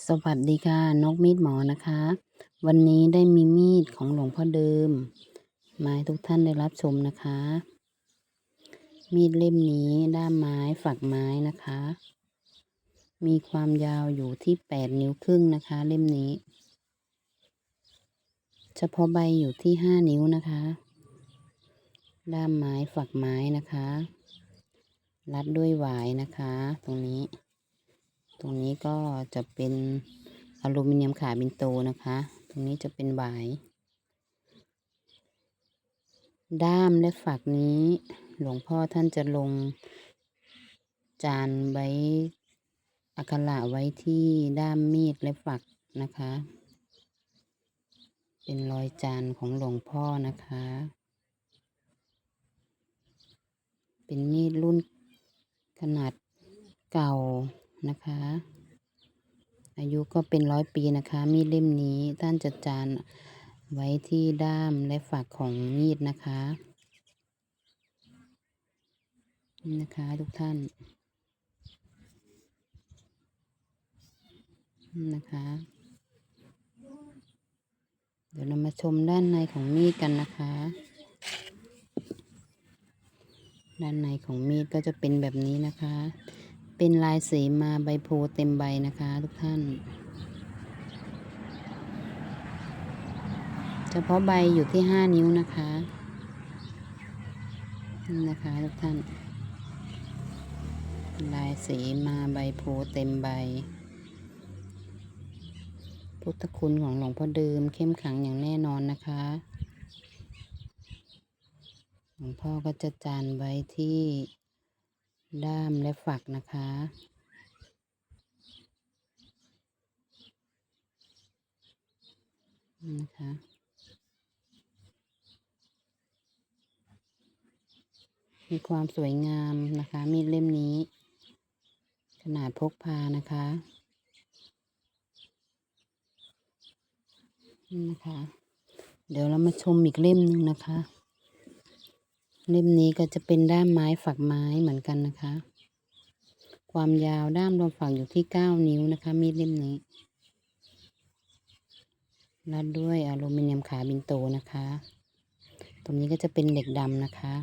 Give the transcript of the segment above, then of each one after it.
สวัสดีค่ะ นกมีดหมอนะคะ วันนี้ได้มีมีดของหลวงพ่อเดิม มาให้ทุกท่านได้รับชมนะคะ มีดเล่มนี้ด้ามไม้ฝักไม้นะคะ มีความยาวอยู่ที่แปดนิ้วครึ่งนะคะ เล่มนี้ เฉพาะใบอยู่ที่ห้านิ้วนะคะ ด้ามไม้ฝักไม้นะคะ รัดด้วยหวายนะคะ ตรงนี้ ตรงนี้ก็จะเป็นอลูมิเนียมขาบินโตนะคะ ตรงนี้จะเป็นหวาย ด้ามและฝักนี้ หลวงพ่อท่านจะลง จานไว้อักขระไว้ที่ด้ามมีดและฝักนะคะ เป็นรอยจานของหลวงพ่อนะคะ เป็นมีดรุ่นขนาดเก่า นะคะ อายุก็เป็นร้อยปีนะคะ มีดเล่มนี้ท่านจะจานไว้ที่ด้ามและฝักของมีดนะคะนี่นะคะทุกท่านนะคะ เดี๋ยวเรามาชมด้านในของมีดกันนะคะ ด้านในของมีดก็จะเป็นแบบนี้นะคะ เป็นลายสีมาใบโพเต็มใบนะคะทุกท่าน เฉพาะใบอยู่ที่ห้านิ้วนะคะนี่นะคะทุกท่าน ลายสีมาใบโพเต็มใบ พุทธคุณของหลวงพ่อเดิมเข้มขังอย่างแน่นอนนะคะหลวงพ่อก็จะจานไว้ที่ ด้ามและฝักนะคะ นะคะ มีความสวยงามนะคะ มีดเล่มนี้ ขนาดพกพานะคะนี่นะคะ เดี๋ยวเรามาชมอีกเล่มหนึ่งนะคะ เล่มนี้ก็จะเป็นด้ามไม้ฝักไม้เหมือนกันนะคะ ความยาวด้ามรวมฝักอยู่ที่เก้านิ้วนะคะ มีดเล่มนี้รัดด้วยอลูมิเนียมขาบินโตนะคะ ตรงนี้ก็จะเป็นเหล็กดำนะคะ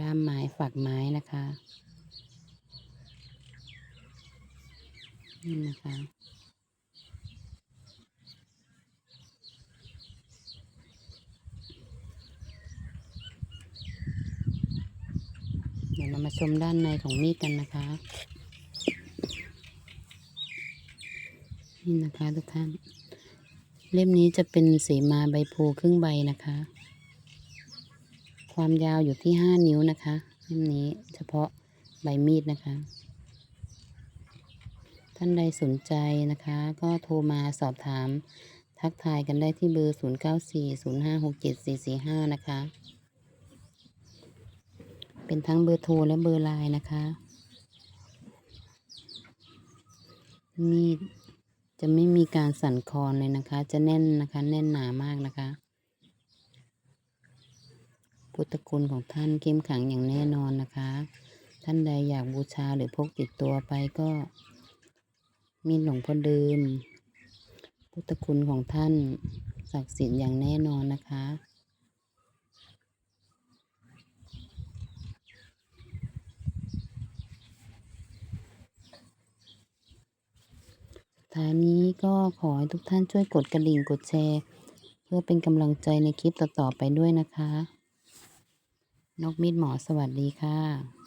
ด้ามไม้ฝักไม้นะคะ นี่นะคะ เรามาชมด้านในของมีดกันนะคะ นี่นะคะทุกท่าน เล่มนี้จะเป็นสีมาใบโพครึ่งใบนะคะ ความยาวอยู่ที่ห้านิ้วนะคะเล่มนี้เฉพาะใบมีดนะคะ ท่านใดสนใจนะคะ ก็โทรมาสอบถาม ทักทายกันได้ที่เบอร์ 0 9 4 0 5 6 7 4 4 5 นะคะ เป็นทั้งเบอร์โทรและเบอร์ไลน์นะคะมีดจะไม่มีการสั่นคลอนเลยนะคะ จะแน่นนะคะ แน่นหนามากนะคะ พุทธคุณของท่านเข้มขังอย่างแน่นอนนะคะ ท่านใดอยากบูชาหรือพกติดตัวไปก็ มีดหลวงพ่อเดิม พุทธคุณของท่านศักดิ์สิทธิ์อย่างแน่นอนนะคะ สุด ท้ายนี้ก็ขอให้ทุกท่านช่วยกดกระดิ่งกดแชร์ เพื่อเป็นกำลังใจในคลิปต่อๆไปด้วยนะคะ นกมีดหมอสวัสดีค่ะ